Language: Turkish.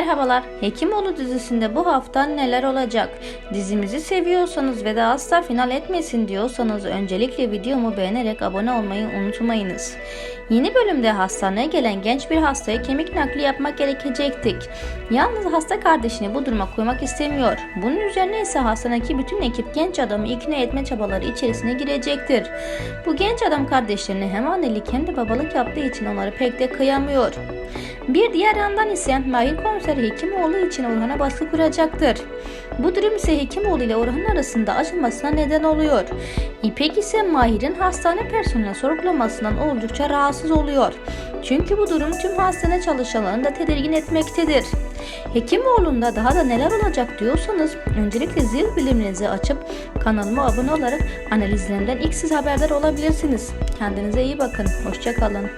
Merhabalar, Hekimoğlu dizisinde bu hafta neler olacak? Dizimizi seviyorsanız ve de asla final etmesin diyorsanız öncelikle videomu beğenerek abone olmayı unutmayınız. Yeni bölümde hastaneye gelen genç bir hastaya kemik nakli yapmak gerekecektik. Yalnız hasta kardeşini bu duruma koymak istemiyor. Bunun üzerine ise hastanedeki bütün ekip genç adamı ikna etme çabaları içerisine girecektir. Bu genç adam kardeşlerini hem annelik hem de babalık yaptığı için onları pek de kıyamıyor. Bir diğer yandan ise Mahir komiser Hekimoğlu için Orhan'a baskı kuracaktır. Bu durum ise Hekimoğlu ile Orhan arasında açılmasına neden oluyor. İpek ise Mahir'in hastane personeline sorgulamasından oldukça rahatsız oluyor. Çünkü bu durum tüm hastane çalışanlarını da tedirgin etmektedir. Hekimoğlu'nda daha da neler olacak diyorsanız öncelikle zil biliminizi açıp kanalıma abone olarak analizlerimden ilk siz haberdar olabilirsiniz. Kendinize iyi bakın. Hoşçakalın.